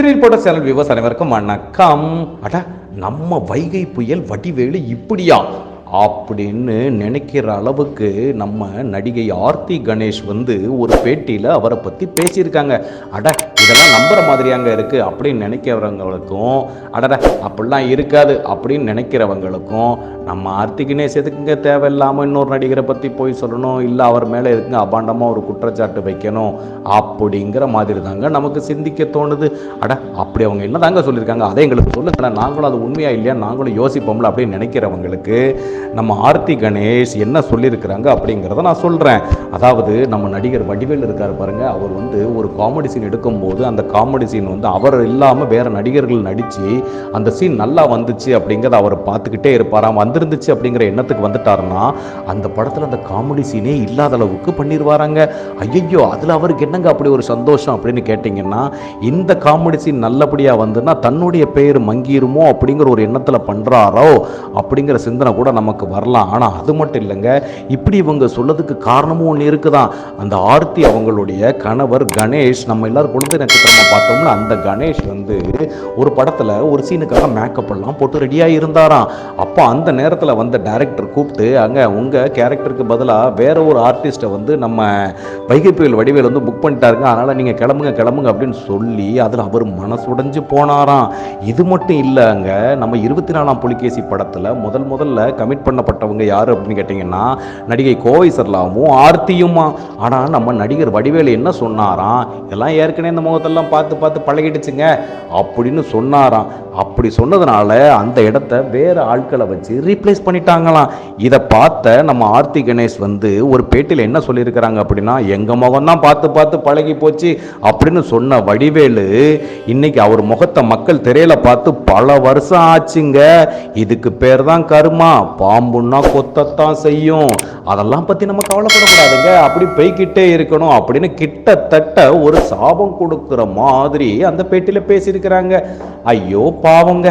Serial போட்ட channel viewers அனைவருக்கும் வணக்கம். அட நம்ம வைகை புயல் வடிவேலு இப்படியா? அப்படின்னு நினைக்கிற அளவுக்கு நம்ம நடிகை ஆர்த்தி கணேஷ் வந்து ஒரு பேட்டியில் அவரை பற்றி பேசியிருக்காங்க. அட இதெல்லாம் நம்புகிற மாதிரியாங்க இருக்குது அப்படின்னு நினைக்கிறவங்களுக்கும் அடட அப்படிலாம் இருக்காது அப்படின்னு நினைக்கிறவங்களுக்கும் நம்ம ஆர்த்தி கணேஷ் எதுக்குங்க தேவையில்லாமல் இன்னொரு நடிகரை பற்றி போய் சொல்லணும்? இல்லை அவர் மேலே எதுக்குங்க அபாண்டமாக ஒரு குற்றச்சாட்டு வைக்கணும்? அப்படிங்கிற மாதிரி தாங்க நமக்கு சிந்திக்க தோணுது. அட அப்படி அவங்க என்ன தாங்க சொல்லியிருக்காங்க? அதை எங்களுக்கு சொல்லுங்க நாங்களும் அது உண்மையாக இல்லையா? நாங்களும் யோசிப்போம்ல அப்படின்னு நினைக்கிறவங்களுக்கு நம்ம ஆர்த்தி கணேஷ் என்ன சொல்லியிருக்கிறாங்க அப்படிங்கிறத நான் சொல்கிறேன் அதாவது நம்ம நடிகர் வடிவேல் இருக்கார் பாருங்க. அவர் வந்து ஒரு காமெடி சீன் எடுக்கும்போது அந்த காமெடி சீன் வந்து அவர் இல்லாமல் வேறு நடிகர்கள் நடித்து அந்த சீன் நல்லா வந்துச்சு அப்படிங்கிறத அவர் பார்த்துக்கிட்டே இருப்பாராம். வந்திருந்துச்சு அப்படிங்கிற எண்ணத்துக்கு வந்துட்டாருன்னா அந்த படத்தில் அந்த காமெடி சீனே இல்லாத அளவுக்கு பண்ணிடுவாராங்க ஐயோ அதில் அவருக்கு என்னங்க அப்படி ஒரு சந்தோஷம் அப்படின்னு கேட்டிங்கன்னா இந்த காமெடி சீன் நல்லபடியாக வந்துன்னா தன்னுடைய பெயர் மங்கிருமோ அப்படிங்கிற ஒரு எண்ணத்தில் பண்ணுறாரோ அப்படிங்கிற சிந்தனை கூட நமக்கு வரலாம். ஆனால் அது மட்டும் இல்லைங்க இப்படி இவங்க சொல்லதுக்கு காரணமும் ஒன்று இருக்குதான். அந்த ஆர்த்தி அவங்களுடைய கணவர் கணேஷ் நம்ம எல்லாரும் குழந்தை நட்சத்திரமாக பார்த்தோம்னா அந்த கணேஷ் வந்து ஒரு படத்தில் ஒரு சீனுக்காக மேக்கப் எல்லாம் போட்டு ரெடியாக இருந்தாராம் அப்போ அந்த நேரத்தில் வந்த டைரக்டர் கூப்பிட்டு அங்கே உங்கள் கேரக்டருக்கு பதிலாக வேற ஒரு ஆர்டிஸ்ட்டை வந்து நம்ம வைகை புயல் வடிவேல் வந்து புக் பண்ணிட்டாருங்க. அதனால் நீங்கள் கிளம்புங்க கிளம்புங்க அப்படின்னு சொல்லி அதில் அவர் மனசுடைஞ்சு போனாராம். இது மட்டும் இல்லைங்க நம்ம இருபத்தி நாலாம் புலிகேசி படத்தில் முதல் முதல்ல கமிட் பண்ணப்பட்டவங்க யார் அப்படின்னு கேட்டிங்கன்னா நடிகை கோவை சர்லாவும் ஆர்த்தியுமா. ஆனால் நம்ம நடிகர் வடிவேலு என்ன சொன்னாராம்? இதெல்லாம் ஏற்கனவே இந்த முகத்தெல்லாம் பார்த்து பார்த்து பழகிடுச்சுங்க அப்படின்னு சொன்னாராம். அப்படி சொன்னதுனால அந்த இடத்த வேறு ஆட்களை வச்சு ரீப்ளேஸ் பண்ணிட்டாங்களாம். இதை பார்த்த நம்ம ஆர்த்தி கணேஷ் வந்து ஒரு பேட்டியில் என்ன சொல்லியிருக்கிறாங்க அப்படின்னா எங்கள் முகம் தான் பார்த்து பார்த்து பழகி போச்சு அப்படின்னு சொன்ன வடிவேலு இன்னைக்கு அவர் முகத்தை மக்கள் திரையில பார்த்து பல வருஷம் ஆச்சுங்க. இதுக்கு பேர் தான் கருமா பாம்புன்னா கொத்தத்தான் செய்யும். அதெல்லாம் பற்றி நம்ம கவலைப்படக்கூடாதுங்க. அப்படி போய்கிட்டே இருக்கணும் அப்படின்னு கிட்டத்தட்ட ஒரு சாபம் கொடுக்குற மாதிரி அந்த பேட்டியில் பேசியிருக்கிறாங்க. ஐயோ பாவங்க.